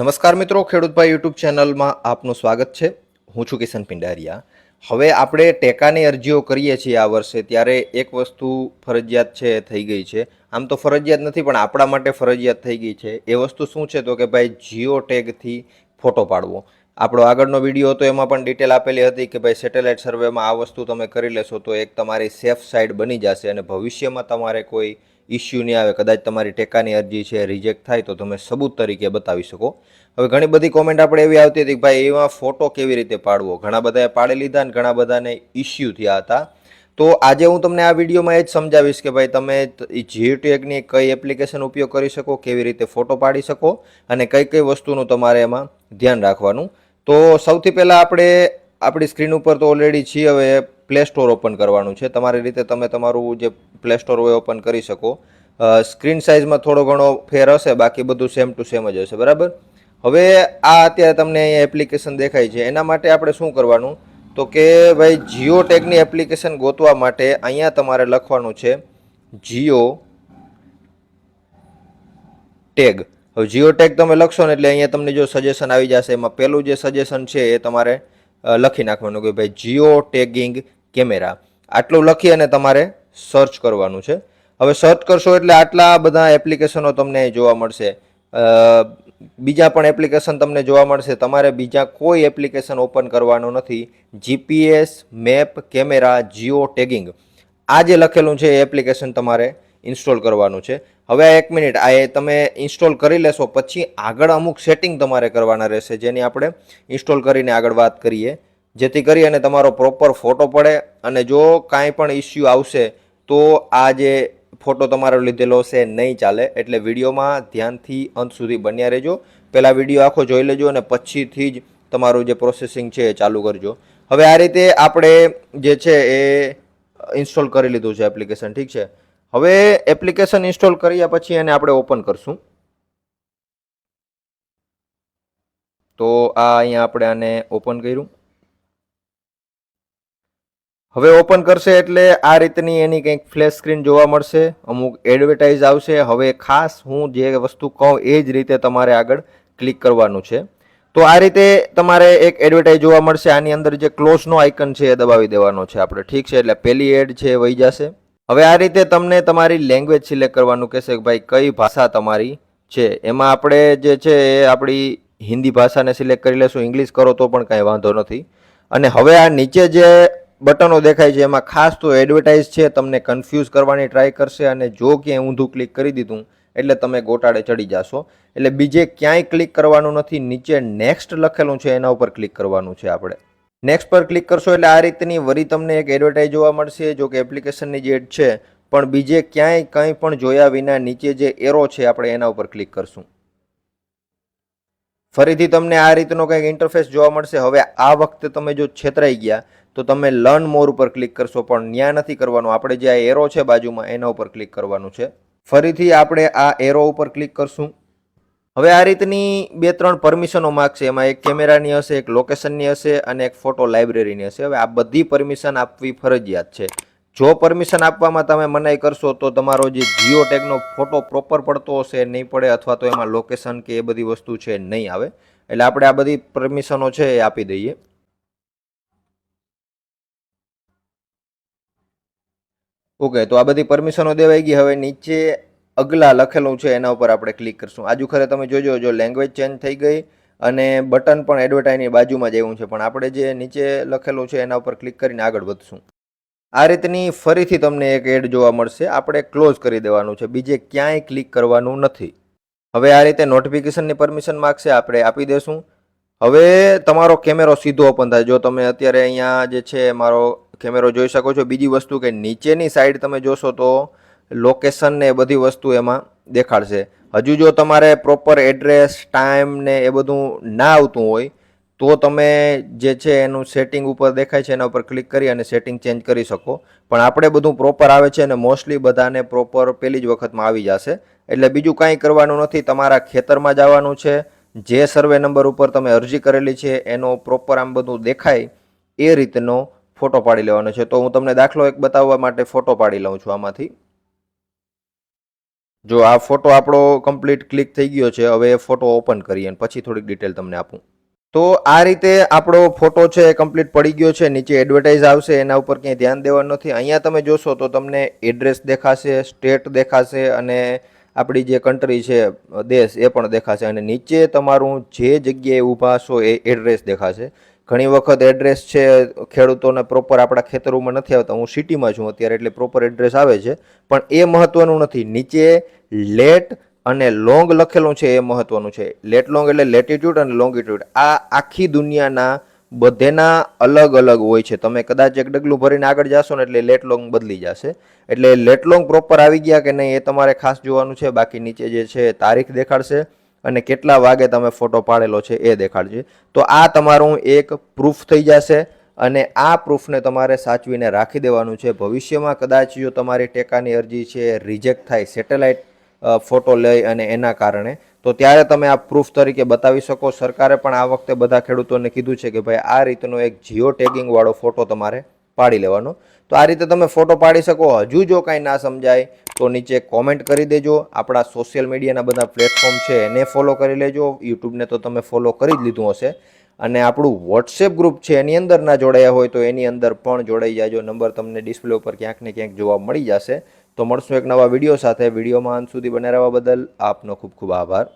નમસ્કાર મિત્રો, ખેડૂતભાઈ યુટ્યુબ ચેનલમાં આપનું સ્વાગત છે. હું છું કિશન પિંડારિયા. હવે આપણે ટેકાની અરજીઓ કરીએ છીએ આ વર્ષે, ત્યારે એક વસ્તુ ફરજિયાત છે થઈ ગઈ છે. આમ તો ફરજિયાત નથી, પણ આપણા માટે ફરજિયાત થઈ ગઈ છે. એ વસ્તુ શું છે? તો કે ભાઈ જીઓ ટેગથી ફોટો પાડવો. આપણો આગળનો વીડિયો હતો, એમાં પણ ડિટેલ આપેલી હતી કે ભાઈ સેટેલાઇટ સર્વેમાં આ વસ્તુ તમે કરી લેશો તો એક તમારી સેફ સાઇડ બની જશે અને ભવિષ્યમાં તમારે કોઈ ઇસ્યુ નહીં આવે. કદાચ તમારી ટેકાની અરજી છે રિજેક્ટ થાય તો તમે સબૂત તરીકે બતાવી શકો. હવે ઘણી બધી કોમેન્ટ આપણે એવી આવતી હતી કે ભાઈ એમાં ફોટો કેવી રીતે પાડવો? ઘણા બધાએ પાડી લીધા અને ઘણા બધાને ઇસ્યુ થયા હતા. તો આજે હું તમને આ વિડીયોમાં એ જ સમજાવીશ કે ભાઈ તમે જીઓટેગની કઈ એપ્લિકેશન ઉપયોગ કરી શકો, કેવી રીતે ફોટો પાડી શકો અને કઈ કઈ વસ્તુનું તમારે એમાં ધ્યાન રાખવાનું. તો સૌથી પહેલાં આપણે આપણી સ્ક્રીન ઉપર તો ઓલરેડી છીએ, હવે પ્લે સ્ટોર ઓપન કરવાનું છે. તમારી રીતે તમે તમારું જે પ્લે સ્ટોર હોય ઓપન કરી શકો. સ્ક્રીન સાઇઝમાં થોડો ઘણો ફેર હશે, બાકી બધું સેમ ટુ સેમ જ હશે, બરાબર? હવે આ અત્યારે તમને અહીંયા એપ્લિકેશન દેખાય છે. એના માટે આપણે શું કરવાનું? તો કે ભાઈ જીઓ ટેગની એપ્લિકેશન ગોતવા માટે અહીંયા તમારે લખવાનું છે જીઓ ટેગ હવે જીઓ ટેગ તમે લખશો ને એટલે અહીંયા તમને જો સજેશન આવી જશે, એમાં પહેલું જે સજેશન છે એ તમારે લખી નાખવાનું કે ભાઈ જીઓ ટેગિંગ કેમેરા આટલું લખી અને તમારે સર્ચ કરવાનું છે. હવે સર્ચ કરશો એટલે આટલા બધા એપ્લિકેશનો તમને જોવા મળશે. બીજા પણ એપ્લિકેશન તમને જોવા મળશે. તમારે બીજા કોઈ એપ્લિકેશન ઓપન કરવાનું નથી. GPS map camera geo tagging આ જે લખેલું છે એ એપ્લિકેશન તમારે ઇન્સ્ટોલ કરવાનું છે. હવે આ એક મિનિટ, આ તમે ઇન્સ્ટોલ કરી લેશો, પછી આગળ અમુક સેટિંગ તમારે કરવાના રહેશે, જેની આપણે ઇન્સ્ટોલ કરીને આગળ વાત કરીએ. જેથી કરી અને તમારો પ્રોપર ફોટો પડે અને જો કાંઈ પણ ઇસ્યુ આવશે, તો આ જે ફોટો તમારો લીધેલો છે નહીં ચાલે. એટલે વિડીયોમાં ધ્યાનથી અંત સુધી બન્યા રહેજો. પહેલાં વીડિયો આખો જોઈ લેજો અને પછીથી જ તમારું જે પ્રોસેસિંગ છે એ ચાલુ કરજો. હવે આ રીતે આપણે જે છે એ ઇન્સ્ટોલ કરી લીધું છે એપ્લિકેશન, ઠીક છે? હવે એપ્લિકેશન ઇન્સ્ટોલ કર્યા પછી એને આપણે ઓપન કરશું. તો આ અહીંયા આપણે આને ઓપન કર્યું. હવે ઓપન કરશે એટલે આ રીતની એની કંઈક ફ્લેશ સ્ક્રીન જોવા મળશે. અમુક એડવર્ટાઇઝ આવશે. હવે ખાસ હું જે વસ્તુ કહું એ જ રીતે તમારે આગળ ક્લિક કરવાનું છે. તો આ રીતે તમારે એક એડવર્ટાઇઝ જોવા મળશે. આની અંદર જે ક્લોઝનો આઇકન છે એ દબાવી દેવાનો છે આપણે. ઠીક છે? એટલે પહેલી એડ છે વહી જશે. હવે આ રીતે તમને તમારી લેંગ્વેજ સિલેક્ટ કરવાનું કહેશે કે ભાઈ કઈ ભાષા તમારી છે. એમાં આપણે જે છે એ આપણી હિન્દી ભાષાને સિલેક્ટ કરી લેશું ઇંગ્લિશ કરો તો પણ કાંઈ વાંધો નથી. અને હવે આ નીચે જે બટનો દેખાય છે, એમાં ખાસ તો એડવર્ટાઇઝ છે, તમને કન્ફ્યુઝ કરવાની ટ્રાય કરશે અને જો ક્યાંય ઊંધું ક્લિક કરી દીધું, એટલે તમે ગોટાળે ચડી જાશો. એટલે બીજે ક્યાંય ક્લિક કરવાનું નથી, નીચે નેક્સ્ટ લખેલું છે, એના ઉપર ક્લિક કરવાનું છે આપણે. નેક્સ્ટ પર ક્લિક કરશો એટલે આ રીતની વરી તમને એક એડવર્ટાઇઝ જોવા મળશે, જો કે એપ્લિકેશનની જે છે, પણ બીજે ક્યાંય કંઈ પણ જોયા વિના નીચે જે એરો છે, આપણે એના ઉપર ક્લિક કરશું. ફરીથી તમને આ રીતનો કંઈક ઇન્ટરફેસ જોવા મળશે. હવે આ વખતે તમે જો છેતરાઈ ગયા, તો તમે લર્ન મોર ઉપર ક્લિક કરશો, પણ ન્યા નથી કરવાનું. આપણે જે આ એરો છે બાજુમાં, એના ઉપર ક્લિક કરવાનું છે. ફરીથી આપણે આ એરો ઉપર ક્લિક કરશું. હવે આ રીતની બે ત્રણ પરમિશનો માગશે. એમાં એક કેમેરાની હશે, એક લોકેશનની હશે અને એક ફોટો લાઇબ્રેરીની હશે. હવે આ બધી પરમિશન આપવી ફરજિયાત છે. જો પરમિશન આપવામાં તમે મનાઈ કરશો તો તમારો જે જીઓ ટેગનો ફોટો પ્રોપર પડતો હશે નહીં પડે અથવા તો એમાં લોકેશન કે એ બધી વસ્તુ છે નહીં આવે. એટલે આપણે આ બધી પરમિશનો છે એ આપી દઈએ. ઓકે, તો આ બધી પરમિશનો દેવાઈ ગઈ. હવે નીચે અગલા લખેલું છે, એના ઉપર આપણે ક્લિક કરશું. આજુ ખરે તમે જોજો, જો લેંગ્વેજ ચેન્જ થઈ ગઈ અને બટન પણ એડવર્ટાઇઝની બાજુમાં જ એવું છે, પણ આપણે જે નીચે લખેલું છે, એના ઉપર ક્લિક કરીને આગળ વધશું. આ રીતની ફરીથી તમને એક એડ જોવા મળશે. આપણે ક્લોઝ કરી દેવાનું છે, બીજે ક્યાંય ક્લિક કરવાનું નથી. હવે આ રીતે નોટિફિકેશનની પરમિશન માગશે, આપણે આપી દેશું. હવે તમારો કેમેરો સીધો ઓપન થાય. જો તમે અત્યારે અહીંયા જે છે, મારો કેમેરો જોઈ શકો છો. બીજી વસ્તુ કે નીચેની સાઈડ તમે જોશો તો લોકેશન ને એ બધી વસ્તુ એમાં દેખાડશે. હજુ જો તમારે પ્રોપર એડ્રેસ ટાઈમ ને એ બધું ના આવતું હોય, તો તમે જે છે એનું સેટિંગ ઉપર દેખાય છે એના ઉપર ક્લિક કરી અને સેટિંગ ચેન્જ કરી શકો. પણ આપણે બધું પ્રોપર આવે છે અને મોસ્ટલી બધાને પ્રોપર પહેલી જ વખતમાં આવી જશે. એટલે બીજું કાંઈ કરવાનું નથી. તમારા ખેતરમાં જવાનું છે. જે સર્વે નંબર ઉપર તમે અરજી કરેલી છે, એનો પ્રોપર આમ બધું દેખાય, એ રીતનો ફોટો પાડી લેવાનો છે. તો હું તમને દાખલો એક બતાવવા માટે ફોટો પાડી લઉં છું આમાંથી. જો આ ફોટો આપણો કમ્પ્લીટ ક્લિક થઈ ગયો છે, હવે એ ફોટો ઓપન કરીએ અને પછી થોડીક ડિટેલ તમને આપું. તો આ રીતે આપણો ફોટો છે એ કમ્પ્લીટ પડી ગયો છે, નીચે એડવર્ટાઇઝ આવશે, એના ઉપર ક્યાંય ધ્યાન દેવાનું નથી. અહીંયા તમે જોશો તો તમને એડ્રેસ દેખાશે સ્ટેટ દેખાશે અને આપણી જે કન્ટ્રી છે, દેશ, એ પણ દેખાશે. અને નીચે તમારું જે જગ્યાએ ઊભા છો એ એડ્રેસ દેખાશે. ઘણી વખત એડ્રેસ છે, ખેડૂતોને પ્રોપર આપણા ખેતરોમાં નથી આવતા. હું સિટીમાં છું અત્યારે, એટલે પ્રોપર એડ્રેસ આવે છે. પણ એ મહત્વનું નથી. નીચે લેટ અને લોંગ લખેલું છે, એ મહત્વનું છે. લેટ લોંગ એટલે લેટિટ્યૂડ અને લોંગિટ્યૂડ આ આખી દુનિયાના બધેના અલગ અલગ હોય છે. તમે કદાચ એક ડગલું ભરીને આગળ જશો ને એટલે લેટ લોંગ બદલી જશે. એટલે લેટ લોંગ પ્રોપર આવી ગયા કે નહીં એ તમારે ખાસ જોવાનું છે. બાકી નીચે જે છે તારીખ દેખાડશે. અને કેટલા વાગે તમે ફોટો પાડેલો છે એ દેખાડજે. તો આ તમારું એક પ્રૂફ થઈ જશે અને આ પ્રૂફને તમારે સાચવીને રાખી દેવાનું છે. ભવિષ્યમાં કદાચ જો તમારી ટેકાની અરજી છે રિજેક્ટ થાય સેટેલાઇટ ફોટો લઈ અને એના કારણે, તો ત્યારે તમે આ પ્રૂફ તરીકે બતાવી શકો. સરકારે પણ આ વખતે બધા ખેડૂતોને કીધું છે કે ભાઈ આ રીતનો એક જીઓ ટેગિંગવાળો ફોટો તમારે પાડી લેવાનો. તો આ રીતે તમે ફોટો પાડી શકો, હજુ જો કાંઈ ના સમજાય, તો નીચે કોમેન્ટ કરી દેજો. આપણા સોશિયલ મીડિયાના બધા પ્લેટફોર્મ છે, એને ફોલો કરી લેજો. યુટ્યુબને તો તમે ફોલો કરી જ લીધું હશે. અને આપણું વોટ્સએપ ગ્રુપ છે, એની અંદર ના જોડાયા હોય, તો એની અંદર પણ જોડાઈ જાજો. નંબર તમને ડિસ્પ્લે ઉપર ક્યાંક ને ક્યાંક જોવા મળી જશે. તો મળશું એક નવા વીડિયો સાથે. વિડીયોમાં અંત સુધી બને રહેવા બદલ આપનો ખૂબ ખૂબ આભાર.